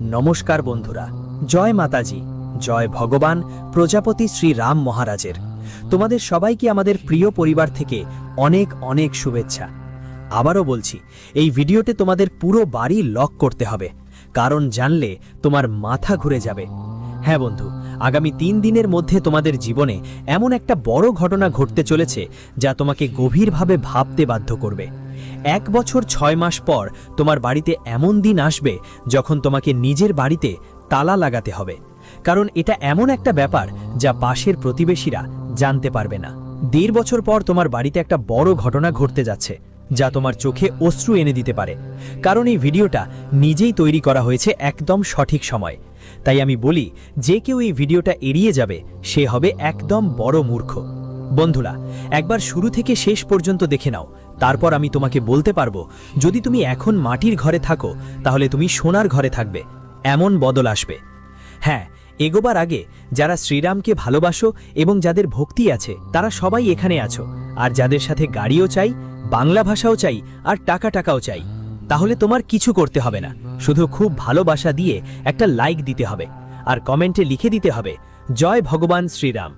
নমস্কার বন্ধুরা, জয় মাতাজি, জয় ভগবান, প্রজাপতি শ্রী রাম মহারাজের। তোমাদের সবাইকে আমাদের প্রিয় পরিবার থেকে অনেক অনেক শুভেচ্ছা। আবারও বলছি, এই ভিডিওতে তোমাদের পুরো বাড়ি লক করতে হবে, কারণ জানলে তোমার মাথা ঘুরে যাবে। হ্যাঁ বন্ধু, আগামী তিন দিনের মধ্যে তোমাদের জীবনে এমন একটা বড় ঘটনা ঘটতে চলেছে যা তোমাকে গভীরভাবে ভাবতে বাধ্য করবে। এক বছর ছয় মাস পর তোমার বাড়িতে এমন দিন আসবে যখন তোমাকে নিজের বাড়িতে তালা লাগাতে হবে। কারণ এটা এমন একটা ব্যাপার যা পাশের প্রতিবেশীরা জানতে পারবে না। দেড় বছর পর তোমার বাড়িতে একটা বড় ঘটনা ঘটতে যাচ্ছে, যা তোমার চোখে অশ্রু এনে দিতে পারে। কারণ এই ভিডিওটা নিজেই তৈরি করা হয়েছে একদম সঠিক সময়। তাই আমি বলি, যে কেউ এই ভিডিওটা এড়িয়ে যাবে, সে হবে একদম বড় মূর্খ। বন্ধুরা, একবার শুরু থেকে শেষ পর্যন্ত দেখে নাও তারপর আমি তোমাকে বলতে পারব, যদি তুমি এখন মাটির ঘরে থাকো, তাহলে তুমি সোনার ঘরে থাকবে। এমন বদল আসবে। হ্যাঁ এগোবার আগে যারা শ্রীরামকে ভালোবাসো এবং যাদের ভক্তি আছে, তারা সবাই এখানে আছো। আর যাদের সাথে গাড়িও চাই, বাংলা ভাষাও চাই, আর টাকা টাকাও চাই, তাহলে তোমার কিছু করতে হবে না। শুধু খুব ভালোবাসা দিয়ে একটা লাইক দিতে হবে, আর কমেন্টে লিখে দিতে হবে, জয় ভগবান শ্রীরাম।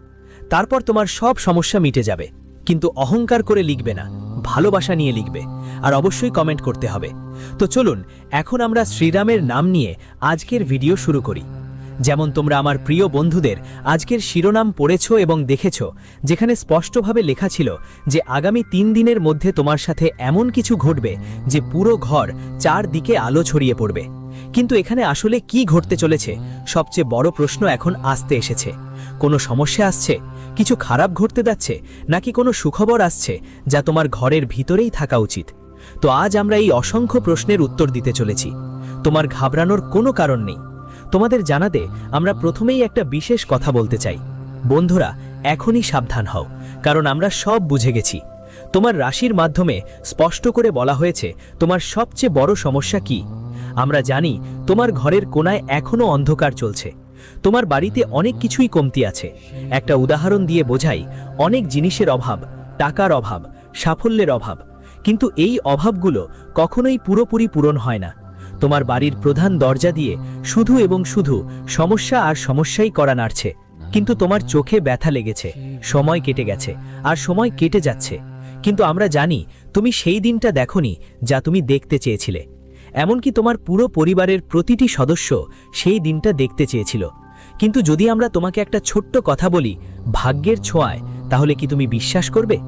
তারপর তোমার সব সমস্যা মিটে যাবে, কিন্তু অহংকার করে লিখবে না। ভালোবাসা নিয়ে লিখবে, আর অবশ্যই কমেন্ট করতে হবে। তো চলুন, এখন আমরা শ্রীরামের নাম নিয়ে আজকের ভিডিও শুরু করি। যেমন তোমরা আমার প্রিয় বন্ধুদের আজকের শিরোনাম পড়েছ এবং দেখেছ, যেখানে স্পষ্টভাবে লেখা ছিল যে আগামী তিন দিনের মধ্যে তোমার সাথে এমন কিছু ঘটবে যে পুরো ঘর চারদিকে আলো ছড়িয়ে পড়বে। কিন্তু এখানে আসলে কি ঘটতে চলেছে? সবচেয়ে বড় প্রশ্ন এখন আসতে এসেছে। কোনো সমস্যা আসছে? কিছু খারাপ ঘটতে যাচ্ছে? নাকি কোনো সুখবর আসছে যা তোমার ঘরের ভিতরেই থাকা উচিত? তো আজ আমরা এই অসংখ্য প্রশ্নের উত্তর দিতে চলেছি। তোমার ঘাবড়ানোর কোনো কারণ নেই। তোমাদের জানাতে আমরা প্রথমেই একটা বিশেষ কথা বলতে চাই। বন্ধুরা, এখনই সাবধান হও, কারণ আমরা সব বুঝে গেছি। তোমার রাশির মাধ্যমে স্পষ্ট করে বলা হয়েছে, তোমার সবচেয়ে বড় সমস্যা কি? আমরা জানি, তোমার ঘরের কোনায় এখনও অন্ধকার চলছে। তোমার বাড়িতে অনেক কিছুই কমতি আছে। একটা উদাহরণ দিয়ে বোঝাই, অনেক জিনিসের অভাব, টাকার অভাব, সাফল্যের অভাব। কিন্তু এই অভাবগুলো কখনোই পুরোপুরি পূরণ হয় না। তোমার বাড়ির প্রধান দরজা দিয়ে শুধু এবং শুধু সমস্যা আর সমস্যাই করা নাড়ছে। কিন্তু তোমার চোখে ব্যথা লেগেছে, সময় কেটে গেছে, আর সময় কেটে যাচ্ছে। কিন্তু আমরা জানি তুমি সেই দিনটা দেখনি যা তুমি দেখতে চেয়েছিলে। এমনকি তোমার পুরো পরিবারের প্রতিটি সদস্য সেই দিনটা দেখতে চেয়েছিল। কিন্তু যদি আমরা তোমাকে একটা ছোট্ট কথা বলি, ভাগ্যের ছোঁয়ায়, তাহলে কি তুমি বিশ্বাস করবে?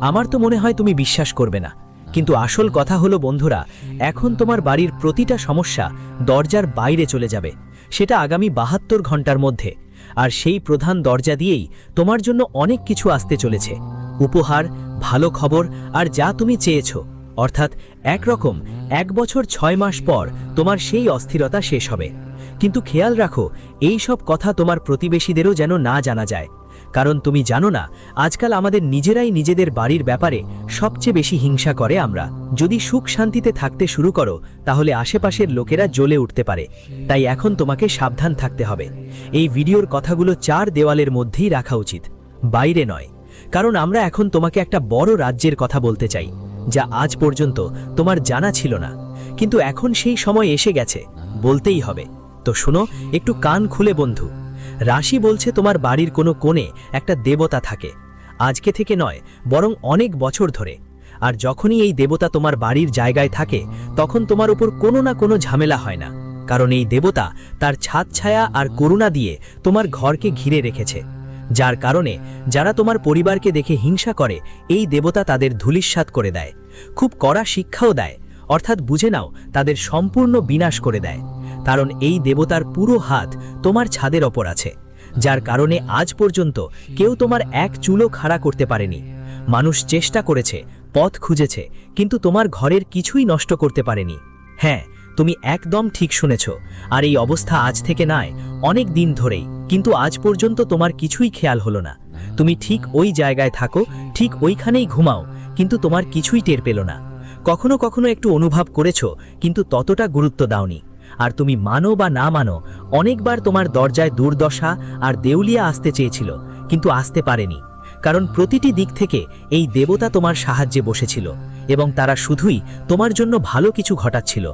আমার তো মনে হয় তুমি বিশ্বাস করবে না। কিন্তু আসল কথা হলো, বন্ধুরা, এখন তোমার বাড়ির প্রতিটা সমস্যা দরজার বাইরে চলে যাবে। সেটা আগামী বাহাত্তর ঘণ্টার মধ্যে। আর সেই প্রধান দরজা দিয়েই তোমার জন্য অনেক কিছু আসতে চলেছে। উপহার ভালো খবর আর যা তুমি চেয়েছ। অর্থাৎ একরকম এক বছর ছয় মাস পর তোমার সেই অস্থিরতা শেষ হবে। কিন্তু খেয়াল রাখো, এই সব কথা তোমার প্রতিবেশীদেরও যেন না জানা যায়। কারণ তুমি জানো না, আজকাল আমাদের নিজেরাই নিজেদের বাড়ির ব্যাপারে সবচেয়ে বেশি হিংসা করে আমরা। যদি সুখ শান্তিতে থাকতে শুরু করো, তাহলে আশেপাশের লোকেরা জ্বলে উঠতে পারে। তাই এখন তোমাকে সাবধান থাকতে হবে। এই ভিডিওর কথাগুলো চার দেওয়ালের মধ্যেই রাখা উচিত। বাইরে নয়। কারণ আমরা এখন তোমাকে একটা বড় রাজ্যের কথা বলতে চাই, যা আজ পর্যন্ত তোমার জানা ছিল না। কিন্তু এখন সেই সময় এসে গেছে, বলতেই হবে। তো শোনো, একটু কান খুলে বন্ধু। রাশি বলছে তোমার বাড়ির কোনো কোণে একটা দেবতা থাকে। আজকে থেকে নয়, বরং অনেক বছর ধরে। আর যখনই এই দেবতা তোমার বাড়ির জায়গায় থাকে, তখন তোমার উপর কোনো না কোনো ঝামেলা হয় না। কারণ এই দেবতা তার ছাদ ছায়া আর করুণা দিয়ে তোমার ঘরকে ঘিরে রেখেছে। যার কারণে যারা তোমার পরিবারকে দেখে হিংসা করে, এই দেবতা তাদের ধুলিস্বাত করে দেয়। খুব কড়া শিক্ষাও দেয়, অর্থাৎ বুঝে নাও, তাদের সম্পূর্ণ বিনাশ করে দেয়। কারণ এই দেবতার পুরো হাত তোমার ছাদের ওপর আছে। যার কারণে আজ পর্যন্ত কেউ তোমার এক চুলো খাড়া করতে পারেনি। মানুষ চেষ্টা করেছে, পথ খুঁজেছে, কিন্তু তোমার ঘরের কিছুই নষ্ট করতে পারেনি। হ্যাঁ তুমি একদম ঠিক শুনেছ, আর এই অবস্থা আজ থেকে নয় অনেক দিন ধরেই, কিন্তু আজ পর্যন্ত তোমার কিছুই খেয়াল হলো না। তুমি ঠিক ওই জায়গায় থাকো, ঠিক ওইখানেই ঘুমাও, কিন্তু তোমার কিছুই টের পেল না। কখনো কখনো একটু অনুভব করেছ, কিন্তু ততটা গুরুত্ব দাওনি। আর তুমি মানো বা না মানো, অনেকবার তোমার দরজায় দুর্দশা আর দেউলিয়া আসতে চেয়েছিল, কিন্তু আসতে পারেনি। কারণ প্রতিটি দিক থেকে এই দেবতা তোমার সাহায্যে বসেছিল, এবং তারা শুধুই তোমার জন্য ভালো কিছু ঘটাচ্ছিল।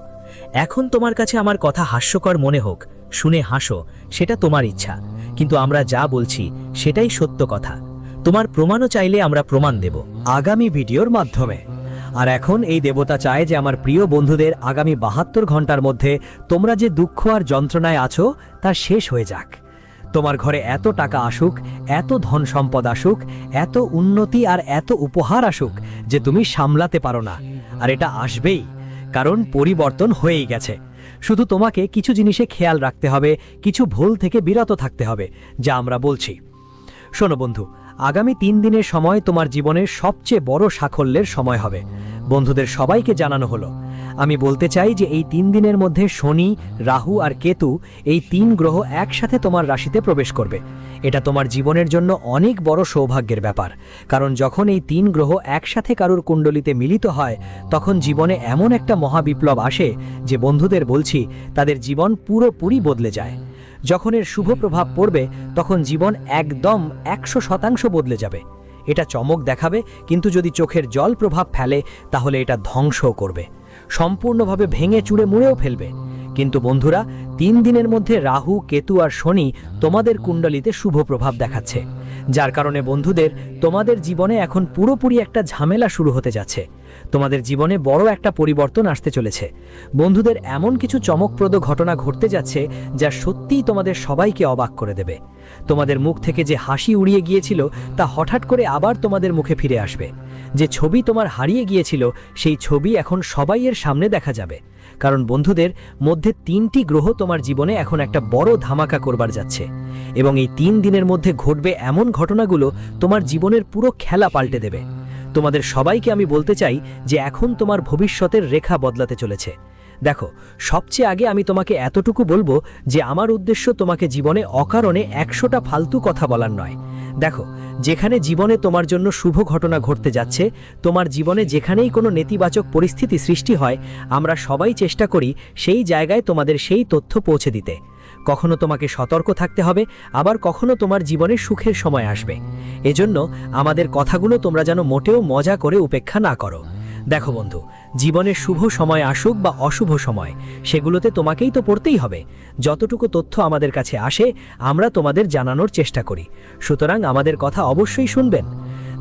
এখন তোমার কাছে আমার কথা হাস্যকর মনে হোক শুনে হাসো, সেটা তোমার ইচ্ছা। কিন্তু আমরা যা বলছি, সেটাই সত্য কথা। তোমার প্রমাণও চাইলে আমরা প্রমাণ দেব আগামী ভিডিওর মাধ্যমে। আর এখন এই দেবতা চায় যে আমার প্রিয় বন্ধুদের আগামী বাহাত্তর ঘণ্টার মধ্যে তোমরা যে দুঃখ আর যন্ত্রণায় আছো, তা শেষ হয়ে যাক। তোমার ঘরে এত টাকা আসুক, এত ধন সম্পদ আসুক, এত উন্নতি আর এত উপহার আসুক যে তুমি সামলাতে পারো না। আর এটা আসবেই, কারণ পরিবর্তন হয়েই গেছে। শুধু তোমাকে কিছু জিনিসে খেয়াল রাখতে হবে, কিছু ভুল থেকে বিরত থাকতে হবে, যা আমরা বলছি। শোনো বন্ধু আগামী তিন দিনের সময় তোমার জীবনের সবচেয়ে বড় সাফল্যের সময় হবে। বন্ধুদের সবাইকে জানানো হলো, আমি বলতে চাই যে এই তিন দিনের মধ্যে শনি, রাহু আর কেতু এই তিন গ্রহ একসাথে তোমার রাশিতে প্রবেশ করবে। এটা তোমার জীবনের জন্য অনেক বড় সৌভাগ্যের ব্যাপার, কারণ যখন এই তিন গ্রহ একসাথে কারুর কুণ্ডলিতে মিলিত হয়, তখন জীবনে এমন একটা মহাবিপ্লব আসে যে বন্ধুদের বলছি, তাদের জীবন পুরোপুরি বদলে যায়। যখন এর শুভ প্রভাব পড়বে, তখন জীবন একদম একশো শতাংশ বদলে যাবে। এটা চমক দেখাবে, কিন্তু যদি চোখের জল প্রভাব ফেলে, তাহলে এটা ধ্বংসও করবে। সম্পূর্ণভাবে ভেঙে চুড়ে মুড়েও ফেলবে। কিন্তু বন্ধুরা, তিন দিনের মধ্যে রাহু, কেতু আর শনি তোমাদের কুণ্ডলিতে শুভ প্রভাব দেখাচ্ছে। যার কারণে বন্ধুদের তোমাদের জীবনে এখন পুরোপুরি একটা ঝামেলা শুরু হতে যাচ্ছে। তোমাদের জীবনে বড় একটা পরিবর্তন আসতে চলেছে। বন্ধুদের এমন কিছু চমকপ্রদ ঘটনা ঘটতে যাচ্ছে যা সত্যিই তোমাদের সবাইকে অবাক করে দেবে। তোমাদের মুখ থেকে যে হাসি উড়িয়ে গিয়েছিল তা হঠাৎ করে আবার তোমাদের মুখে ফিরে আসবে। যে ছবি তোমার হারিয়ে গিয়েছিল, সেই ছবি এখন সবাইয়ের সামনে দেখা যাবে। কারণ বন্ধুদের মধ্যে তিনটি গ্রহ তোমার জীবনে এখন একটা বড় ধামাকা করবার যাচ্ছে। এবং এই তিন দিনের মধ্যে ঘটবে এমন ঘটনাগুলো তোমার জীবনের পুরো খেলা পাল্টে দেবে। তোমাদের সবাইকে আমি বলতে চাই যে এখন তোমার ভবিষ্যতের রেখা বদলাতে চলেছে। দেখো, সবচেয়ে আগে আমি তোমাকে এতটুকু বলব যে আমার উদ্দেশ্য তোমাকে জীবনে অকারণে একশোটা ফালতু কথা বলার নয়। দেখো, যেখানে জীবনে তোমার জন্য শুভ ঘটনা ঘটতে যাচ্ছে, তোমার জীবনে যেখানেই কোনো নেতিবাচক পরিস্থিতি সৃষ্টি হয়, আমরা সবাই চেষ্টা করি সেই জায়গায় তোমাদের সেই তথ্য পৌঁছে দিতে। কখনো তোমাকে সতর্ক থাকতে হবে, আবার কখনো তোমার জীবনে সুখের সময় আসবে। এজন্য আমাদের কথাগুলো তোমরা যেন মোটেও মজা করে উপেক্ষা না করো। দেখো বন্ধু জীবনের শুভ সময় আসুক বা অশুভ সময়, সেগুলোতে তোমাকেই তো পড়তেই হবে। যতটুকু তথ্য আমাদের কাছে আসে, আমরা তোমাদের জানানোর চেষ্টা করি। সুতরাং আমাদের কথা অবশ্যই শুনবেন।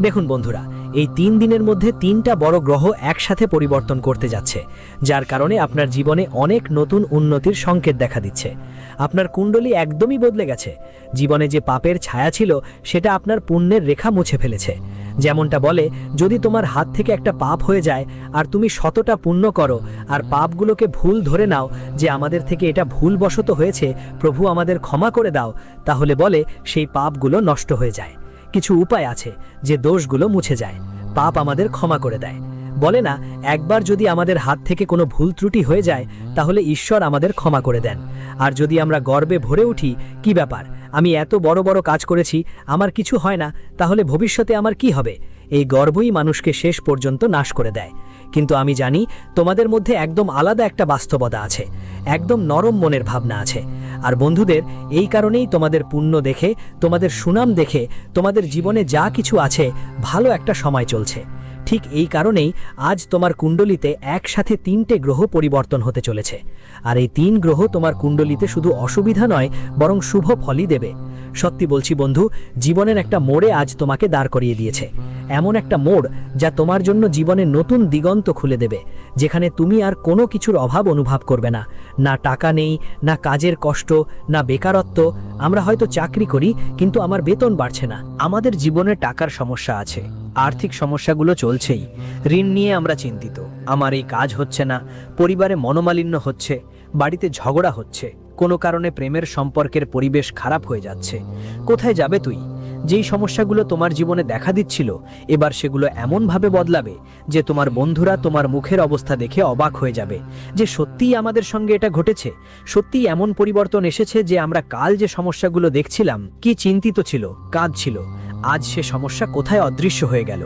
দেখুন বন্ধুরা, এই তিন দিনের মধ্যে তিনটা বড় গ্রহ একসাথে পরিবর্তন করতে যাচ্ছে, যার কারণে আপনার জীবনে অনেক নতুন উন্নতির সংকেত দেখা দিচ্ছে। আপনার কুণ্ডলী একদমই বদলে গেছে। জীবনে যে পাপের ছায়া ছিল, সেটা আপনার পুণ্যের রেখা মুছে ফেলেছে। যেমনটা বলে, যদি তোমার হাত থেকে একটা পাপ হয়ে যায়, আর তুমি শতটা পুণ্য করো, আর পাপগুলোকে ভুল ধরে নাও, যে আমাদের থেকে এটা ভুলবশত হয়েছে, প্রভু আমাদের ক্ষমা করে দাও, তাহলে বলে, সেই পাপগুলো নষ্ট হয়ে যায়। কিছু উপায় আছে, যে দোষগুলো মুছে যায়। পাপ আমাদের ক্ষমা করে দেয়। বলে না, একবার যদি আমাদের হাত থেকে কোনো ভুল ত্রুটি হয়ে যায়, তাহলে ঈশ্বর আমাদের ক্ষমা করে দেন। আর যদি আমরা গর্বে ভরে উঠি, কি ব্যাপার? আমি এত বড় বড় কাজ করেছি, আমার কিছু হয় না, তাহলে ভবিষ্যতে আমার কি হবে? এই গর্বই মানুষকে শেষ পর্যন্ত নাশ করে দেয়। কিন্তু আমি জানি, তোমাদের মধ্যে একদম আলাদা একটা বাস্তবতা আছে। একদম নরম মনের ভাবনা আছে। আর বন্ধুদের, এই কারণেই তোমাদের পুণ্য দেখে, তোমাদের সুনাম দেখে, তোমাদের জীবনে যা কিছু আছে, ভালো একটা সময় চলছে। ঠিক এই কারণেই আজ তোমার কুণ্ডলিতে একসাথে তিনটে গ্রহ পরিবর্তন হতে চলেছে। আর এই তিন গ্রহ তোমার কুণ্ডলিতে শুধু অসুবিধা নয়, বরং শুভ ফলই দেবে। সত্যি বলছি বন্ধু, জীবনের একটা মোড়ে আজ তোমাকে দাঁড় করিয়ে দিয়েছে। এমন একটা মোড় যা তোমার জন্য জীবনে নতুন দিগন্ত খুলে দেবে, যেখানে তুমি আর কোনো কিছুর অভাব অনুভব করবে না। না টাকা নেই, না কাজের কষ্ট, না বেকারত্ব। আমরা হয়তো চাকরি করি, কিন্তু আমার বেতন বাড়ছে না। আমাদের জীবনে টাকার সমস্যা আছে। আর্থিক সমস্যাগুলো চলছেই। ঋণ নিয়ে আমরা চিন্তিত। আমার এই কাজ হচ্ছে না, পরিবারে মনোমালিন্য হচ্ছে, বাড়িতে ঝগড়া হচ্ছে, কোনো কারণে প্রেমের সম্পর্কের পরিবেশ খারাপ হয়ে যাচ্ছে। কোথায় যাবে তুই? যেই সমস্যাগুলো তোমার জীবনে দেখা দিচ্ছিল, এবার সেগুলো এমনভাবে বদলাবে যে তোমার বন্ধুরা তোমার মুখের অবস্থা দেখে অবাক হয়ে যাবে যে সত্যিই আমাদের সঙ্গে এটা ঘটেছে। সত্যিই এমন পরিবর্তন এসেছে যে আমরা কাল যে সমস্যাগুলো দেখছিলাম, কি চিন্তিত ছিল কাজ ছিল আজ সে সমস্যা কোথায় অদৃশ্য হয়ে গেল?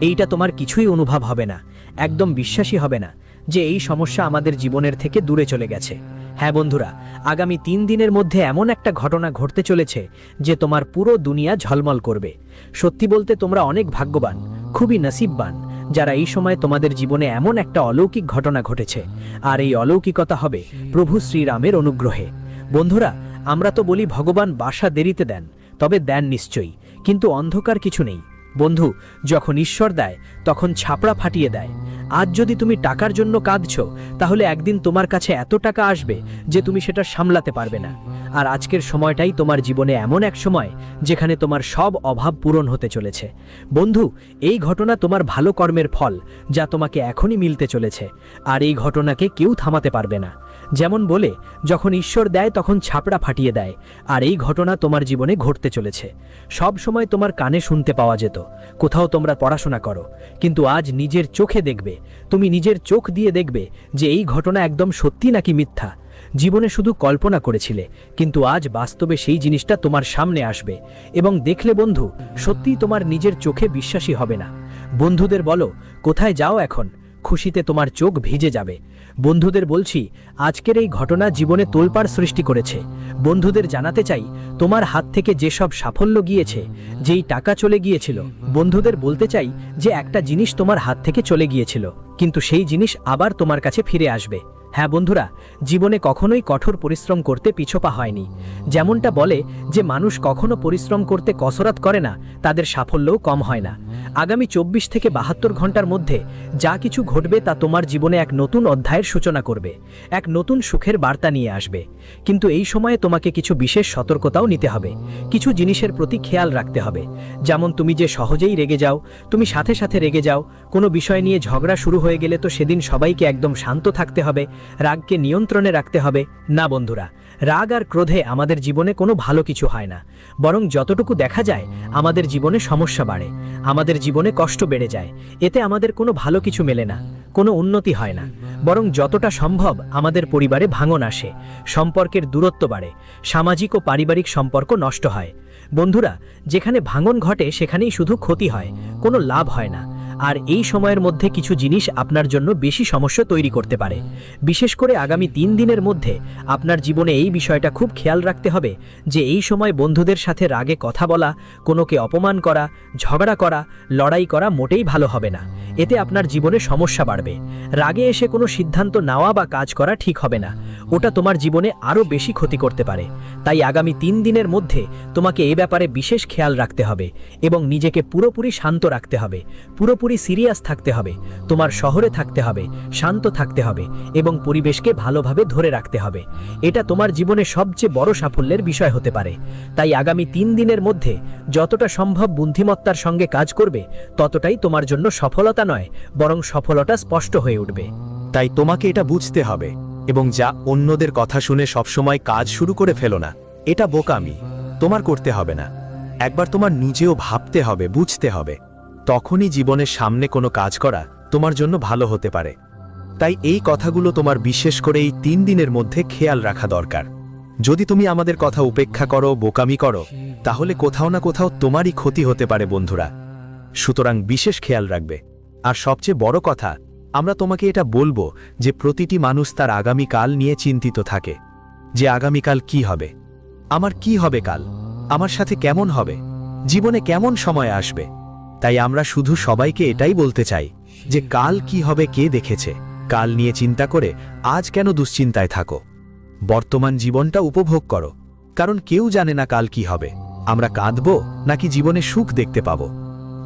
এইটা তোমার কিছুই অনুভব হবে না। একদম বিশ্বাসী হবে না যে এই সমস্যা আমাদের জীবনের থেকে দূরে চলে গেছে। হ্যাঁ বন্ধুরা, আগামী তিন দিনের মধ্যে এমন একটা ঘটনা ঘটতে চলেছে যে তোমার পুরো দুনিয়া ঝলমল করবে। সত্যি বলতে তোমরা অনেক ভাগ্যবান, খুবই নসিববান, যারা এই সময় তোমাদের জীবনে এমন একটা অলৌকিক ঘটনা ঘটেছে। আর এই অলৌকিকতা হবে প্রভু শ্রীরামের অনুগ্রহে। বন্ধুরা, আমরা তো বলি ভগবান বাসা দেরিতে দেন, তবে দেন নিশ্চয়ই। কিন্তু অন্ধকার কিছু নেই। বন্ধু, যখন ঈশ্বর দেয়, তখন ছাপড়া ফাটিয়ে দেয়। আজ যদি তুমি টাকার জন্য কাঁদছ, তাহলে একদিন তোমার কাছে এত টাকা আসবে যে তুমি সেটা সামলাতে পারবে না। আর আজকের সময়টাই তোমার জীবনে এমন এক সময় যেখানে তোমার সব অভাব পূরণ হতে চলেছে। বন্ধু, এই ঘটনা তোমার ভালো কর্মের ফল, যা তোমাকে এখনই মিলতে চলেছে, আর এই ঘটনাকে কেউ থামাতে পারবে না। যেমন বলে, যখন ঈশ্বর দেয় তখন ছাপড়া ফাটিয়ে দেয়, আর এই ঘটনা তোমার জীবনে ঘটতে চলেছে। সব সময় তোমার কানে শুনতে পাওয়া যেত, কোথাও তোমরা পড়াশোনা করো, কিন্তু আজ নিজের চোখে দেখবে, তুমি নিজের চোখ দিয়ে দেখবে যে এই ঘটনা একদম সত্যি নাকি মিথ্যা জীবনে শুধু কল্পনা করেছিলে, কিন্তু আজ বাস্তবে সেই জিনিসটা তোমার সামনে আসবে। এবং দেখলে বন্ধু, সত্যিই তোমার নিজের চোখে বিশ্বাসী হবে না। বন্ধুদের বলো, কোথায় যাও এখন? খুশিতে তোমার চোখ ভিজে যাবে। বন্ধুদের বলছি, আজকের এই ঘটনা জীবনে তোলপাড় সৃষ্টি করেছে। বন্ধুদের জানাতে চাই, তোমার হাত থেকে যেসব সাফল্য গিয়েছে, যেই টাকা চলে গিয়েছিল, বন্ধুদের বলতে চাই যে একটা জিনিস তোমার হাত থেকে চলে গিয়েছিল, কিন্তু সেই জিনিস আবার তোমার কাছে ফিরে আসবে। হ্যাঁ বন্ধুরা, জীবনে কখনোই কঠোর পরিশ্রম করতে পিছোপা হয়নি। যেমনটা বলে যে মানুষ কখনো পরিশ্রম করতে কসরত করে না, তাদের সাফল্যও কম হয় না। আগামী চব্বিশ থেকে বাহাত্তর ঘণ্টার মধ্যে যা কিছু ঘটবে তা তোমার জীবনে এক নতুন অধ্যায়ের সূচনা করবে, এক নতুন সুখের বার্তা নিয়ে আসবে। কিন্তু এই সময়ে তোমাকে কিছু বিশেষ সতর্কতাও নিতে হবে, কিছু জিনিসের প্রতি খেয়াল রাখতে হবে। যেমন তুমি যে সহজেই রেগে যাও, তুমি সাথে সাথে রেগে যাও, কোনো বিষয় নিয়ে ঝগড়া শুরু হয়ে গেলে তো সেদিন সবাইকে একদম শান্ত থাকতে হবে রাগকে নিয়ন্ত্রণে রাখতে হবে। না বন্ধুরা, রাগ আর ক্রোধে আমাদের জীবনে কোনো ভালো কিছু হয় না। বরং যতটুকু দেখা যায়, আমাদের জীবনে সমস্যা বাড়ে, আমাদের জীবনে কষ্ট বেড়ে যায়। এতে আমাদের কোনো ভালো কিছু মেলে না, কোনো উন্নতি হয় না। বরং যতটা সম্ভব আমাদের পরিবারে ভাঙন আসে, সম্পর্কের দূরত্ব বাড়ে, সামাজিক ও পারিবারিক সম্পর্ক নষ্ট হয়। বন্ধুরা, যেখানে ভাঙন ঘটে সেখানেই শুধু ক্ষতি হয়, কোনো লাভ হয় না। আর এই সময়ের মধ্যে কিছু জিনিস আপনার জন্য বেশি সমস্যা তৈরি করতে পারে। বিশেষ করে আগামী তিন দিনের মধ্যে আপনার জীবনে এই বিষয়টা খুব খেয়াল রাখতে হবে যে এই সময় বন্ধুদের সাথে রাগে কথা বলা, কোনোকে অপমান করা, ঝগড়া করা, লড়াই করা মোটেই ভালো হবে না। এতে আপনার জীবনে সমস্যা বাড়বে। রাগে এসে কোনো সিদ্ধান্ত নেওয়া বা কাজ করা ঠিক হবে না। ওটা তোমার জীবনে আরও বেশি ক্ষতি করতে পারে। তাই আগামী তিন দিনের মধ্যে তোমাকে এ ব্যাপারে বিশেষ খেয়াল রাখতে হবে এবং নিজেকে পুরোপুরি শান্ত রাখতে হবে, পুরোপুরি সিরিয়াস থাকতে হবে, তোমার শহরে থাকতে হবে, শান্ত থাকতে হবে এবং পরিবেশকে ভালোভাবে ধরে রাখতে হবে। এটা তোমার জীবনে সবচেয়ে বড় সাফল্যের বিষয় হতে পারে। তাই আগামী তিন দিনের মধ্যে যতটা সম্ভব বুদ্ধিমত্তার সঙ্গে কাজ করবে, ততটাই তোমার জন্য সফলতা নয়, বরং সফলতা স্পষ্ট হয়ে উঠবে। তাই তোমাকে এটা বুঝতে হবে, এবং যা অন্যদের কথা শুনে সবসময় কাজ শুরু করে ফেলো না, এটা বোকামি, তোমার করতে হবে না। একবার তোমার নিজেও ভাবতে হবে, বুঝতে হবে, তখনই জীবনের সামনে কোনো কাজ করা তোমার জন্য ভালো হতে পারে। তাই এই কথাগুলো তোমার বিশেষ করে এই তিন দিনের মধ্যে খেয়াল রাখা দরকার। যদি তুমি আমাদের কথা উপেক্ষা করো, বোকামি করো, তাহলে কোথাও না কোথাও তোমারই ক্ষতি হতে পারে, বন্ধুরা। সুতরাং বিশেষ খেয়াল রাখবে। আর সবচেয়ে বড় কথা, আমরা তোমাকে এটা বলব যে প্রতিটি মানুষ তার আগামীকাল নিয়ে চিন্তিত থাকে। যে আগামীকাল কি হবে? আমার কি হবে কাল? আমার সাথে কেমন হবে? জীবনে কেমন সময় আসবে? তাই আমরা শুধু সবাইকে এটাই বলতে চাই যে কাল কি হবে, কে দেখেছে? কাল নিয়ে চিন্তা করে আজ কেন দুশ্চিন্তায় থাকো? বর্তমান জীবনটা উপভোগ করো। কারণ কেউ জানে না কাল কি হবে। আমরা কাঁদব নাকি জীবনে সুখ দেখতে পাব।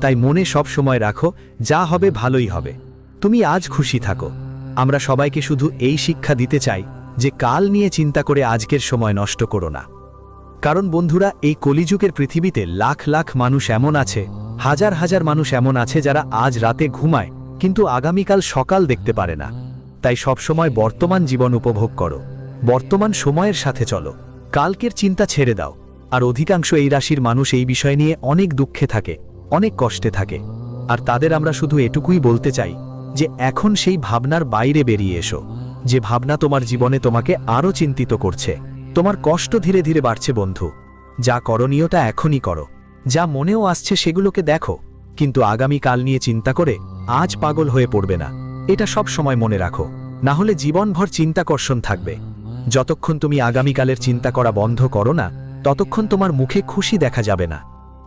তাই মনে সব সময় রাখো, যা হবে ভালোই হবে। তুমি আজ খুশি থাকো। আমরা সবাইকে শুধু এই শিক্ষা দিতে চাই যে কাল নিয়ে চিন্তা করে আজকের সময় নষ্ট করো না। কারণ বন্ধুরা, এই কলিযুগের পৃথিবীতে লাখ লাখ মানুষ এমন আছে, হাজার হাজার মানুষ এমন আছে যারা আজ রাতে ঘুমায়, কিন্তু আগামীকাল সকাল দেখতে পারে না। তাই সবসময় বর্তমান জীবন উপভোগ করো। বর্তমান সময়ের সাথে চলো। কালকের চিন্তা ছেড়ে দাও। আর অধিকাংশ এই রাশির মানুষ এই বিষয় নিয়ে অনেক দুঃখে থাকে, অনেক কষ্টে থাকে। আর তাদের আমরা শুধু এটুকুই বলতে চাই যে, এখন সেই ভাবনার বাইরে বেরিয়ে এসো। যে ভাবনা তোমার জীবনে তোমাকে আরও চিন্তিত করছে। তোমার কষ্ট ধীরে ধীরে বাড়ছে, বন্ধু। যা করণীয়টা এখনই করো। যা মনেও আসছে সেগুলোকে দেখো। কিন্তু আগামী কাল নিয়ে চিন্তা করে আজ পাগল হয়ে পড়বে না। এটা সব সময় মনে রাখো। না হলে জীবনভর চিন্তাকর্ষণ থাকবে। যতক্ষণ তুমি আগামীকালের চিন্তা করা বন্ধ করো না, ততক্ষণ তোমার মুখে খুশি দেখা যাবে না।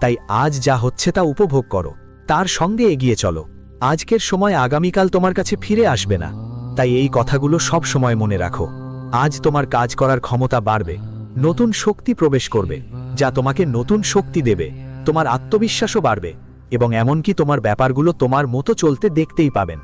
তাই আজ যা হচ্ছে তা উপভোগ করো। তার সঙ্গে এগিয়ে চলো। আজকের সময় আগামীকাল তোমার কাছে ফিরে আসবে না। তাই এই কথাগুলো সব সময় মনে রাখো। আজ তোমার কাজ করার ক্ষমতা বাড়বে। নতুন শক্তি প্রবেশ করবে, যা তোমাকে নতুন শক্তি দেবে। তোমার আত্মবিশ্বাসও বাড়বে, এবং এমনকি তোমার ব্যাপারগুলো তোমার মতো চলতে দেখতেই পাবেন।